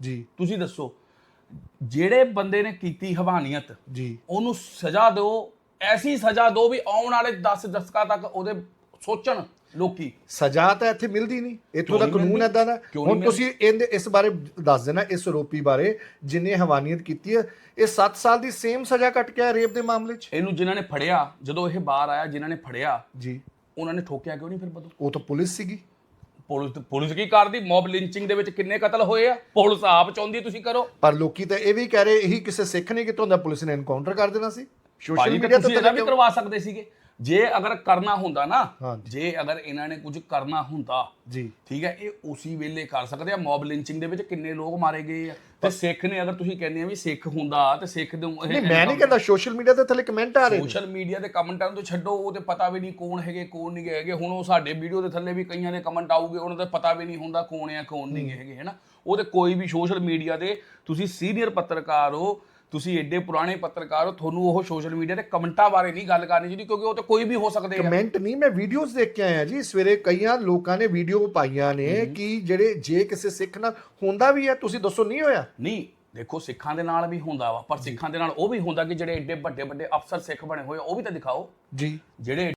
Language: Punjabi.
ਜੀ। ਤੁਸੀਂ ਦੱਸੋ ਜਿਹੜੇ ਬੰਦੇ ਨੇ ਕੀਤੀ ਹਵਾਨੀਅਤ ਜੀ। ਉਹਨੂੰ ਸਜ਼ਾ ਦਿਓ ਐਸੀ ਸਜ਼ਾ ਦਿਓ ਵੀ ਆਉਣ ਵਾਲੇ 10 ਦਸਕਾਂ ਤੱਕ ਉਹਦੇ ਸੋਚਣ ਲੋਕੀ। ਸਜ਼ਾ ਤਾਂ ਇੱਥੇ ਮਿਲਦੀ ਨਹੀਂ। ਇੱਥੋਂ ਦਾ ਕਾਨੂੰਨ? ਐਦਾਂ ਦਾ। ਹੁਣ ਤੁਸੀਂ ਇਹਦੇ ਇਸ ਬਾਰੇ ਦੱਸ ਦੇਣਾ ਇਸ ਆਰੋਪੀ ਬਾਰੇ ਜਿਨੇ ਹਵਾਨੀਅਤ ਕੀਤੀ ਹੈ ਇਹ 7 ਸਾਲ ਦੀ ਸੇਮ ਸਜ਼ਾ ਕੱਟ ਕੇ ਆਇਆ ਰੇਪ ਦੇ ਮਾਮਲੇ 'ਚ। ਇਹਨੂੰ ਜਿਨ੍ਹਾਂ ਨੇ ਫੜਿਆ ਜਦੋਂ ਇਹ ਬਾਹਰ ਆਇਆ ਜਿਨ੍ਹਾਂ ਨੇ ਫੜਿਆ ਜੀ। ਉਹਨਾਂ ਨੇ ਠੋਕਿਆ ਕਿਉਂ ਨਹੀਂ ਫਿਰ ਬਦੋ? ਉਹ ਤਾਂ ਪੁਲਿਸ ਸੀਗੀ। ਪੁਲਿਸ ਪੁਲਿਸ ਕੀ ਕਰਦੀ? ਮੌਬ ਲਿੰਚਿੰਗ ਦੇ ਵਿੱਚ ਕਿੰਨੇ ਕਤਲ ਹੋਏ ਆ? ਪੁਲਿਸ ਆਪ ਚਾਹੁੰਦੀ ਤੁਸੀਂ ਕਰੋ। ਪਰ ਲੋਕੀ ਤਾਂ ਇਹ ਵੀ ਕਹਿ ਰਹੇ ਇਹੀ ਕਿਸੇ ਸਿੱਖ ਨੇ ਕਿਤੋਂ ਦਾ ਪੁਲਿਸ ਨੇ ਐਨਕਾਊਂਟਰ ਕਰ ਦੇਣਾ ਸੀ? ਸੋਸ਼ਲ ਭਾਜੀ ਤੇ ਮੀਡੀਆ ਤੁਸੀਂ ਇਹਦਾ ਵੀ ਕਰਵਾ ਸਕਦੇ ਸੀਗੇ। ਜੇ ਅਗਰ ਕਰਨਾ ਹੁੰਦਾ ਨਾ। ਜੇ ਅਗਰ ਇਹਨਾਂ ਨੇ ਕੁਝ ਕਰਨਾ ਹੁੰਦਾ ਜੀ। ਠੀਕ ਹੈ ਇਹ ਉਸੇ ਵੇਲੇ ਕਰ ਸਕਦੇ ਆ। ਮੌਬ ਲਿੰਚਿੰਗ ਦੇ ਵਿੱਚ ਕਿੰਨੇ ਲੋਕ ਮਾਰੇ ਗਏ ਆ। ਤੇ ਸਿੱਖ ਨੇ ਅਗਰ ਤੁਸੀਂ ਕਹਿੰਦੇ ਆ ਵੀ ਸਿੱਖ ਹੁੰਦਾ ਤੇ ਸਿੱਖ ਦੇ ਨਹੀਂ ਮੈਂ ਨਹੀਂ ਕਹਿੰਦਾ ਸੋਸ਼ਲ ਮੀਡੀਆ ਤੇ ਥੱਲੇ ਕਮੈਂਟ ਆ ਰਹੇ ਸੋਸ਼ਲ ਮੀਡੀਆ ਦੇ ਕਮੈਂਟਾਂ ਨੂੰ ਛੱਡੋ ਉਹ ਤੇ ਪਤਾ ਵੀ ਨਹੀਂ ਕੌਣ ਹੈਗੇ ਕੌਣ ਨਹੀਂ ਹੈਗੇ। ਹੁਣ ਉਹ ਸਾਡੇ ਵੀਡੀਓ ਦੇ ਥੱਲੇ ਵੀ ਕਈਆਂ ਦੇ ਕਮੈਂਟ ਆਊਗੇ ਉਹਨਾਂ ਦਾ ਪਤਾ ਵੀ ਨਹੀਂ ਹੁੰਦਾ ਕੌਣ ਆ ਕੌਣ ਨਹੀਂ ਹੈਗੇ ਹੈਨਾ? ਉਹ ਤੇ ਕੋਈ ਵੀ ਸੋਸ਼ਲ ਮੀਡੀਆ ਤੇ ਤੁਸੀਂ ਸੀਨੀਅਰ ਪੱਤਰਕਾਰ ਹੋ ਤੁਸੀਂ ਐਡੇ ਪੁਰਾਣੇ ਪੱਤਰਕਾਰ ਹੋ ਤੁਹਾਨੂੰ ਉਹ ਸੋਸ਼ਲ ਮੀਡੀਆ ਤੇ ਕਮੈਂਟਾਂ ਬਾਰੇ ਨਹੀਂ ਗੱਲ ਕਰਨੀ ਚਾਹੀਦੀ ਕਿਉਂਕਿ ਉਹ ਤੇ ਕੋਈ ਵੀ ਹੋ ਸਕਦੇ ਆ। ਕਮੈਂਟ ਨਹੀਂ ਮੈਂ ਵੀਡੀਓਜ਼ ਦੇਖ ਕੇ ਆਇਆ ਜੀ। ਸਵੇਰੇ ਕਈਆਂ ਲੋਕਾਂ ਨੇ ਵੀਡੀਓ ਪਾਈਆਂ ਨੇ ਕਿ ਜਿਹੜੇ ਜੇ ਕਿਸੇ ਸਿੱਖ ਨਾਲ ਹੁੰਦਾ ਵੀ ਹੈ ਤੁਸੀਂ ਦੱਸੋ ਨਹੀਂ ਹੋਇਆ? ਨਹੀਂ ਦੇਖੋ ਸਿੱਖਾਂ ਦੇ ਨਾਲ ਵੀ ਹੁੰਦਾ ਵਾ ਪਰ ਸਿੱਖਾਂ ਦੇ ਨਾਲ ਉਹ ਵੀ ਹੁੰਦਾ ਕਿ ਜਿਹੜੇ ਐਡੇ ਵੱਡੇ ਵੱਡੇ ਅਫਸਰ ਸਿੱਖ ਬਣੇ ਹੋਏ ਆ, ਉਹ ਵੀ ਤਾਂ ਦਿਖਾਓ। ਜੀ। ਜਿਹੜੇ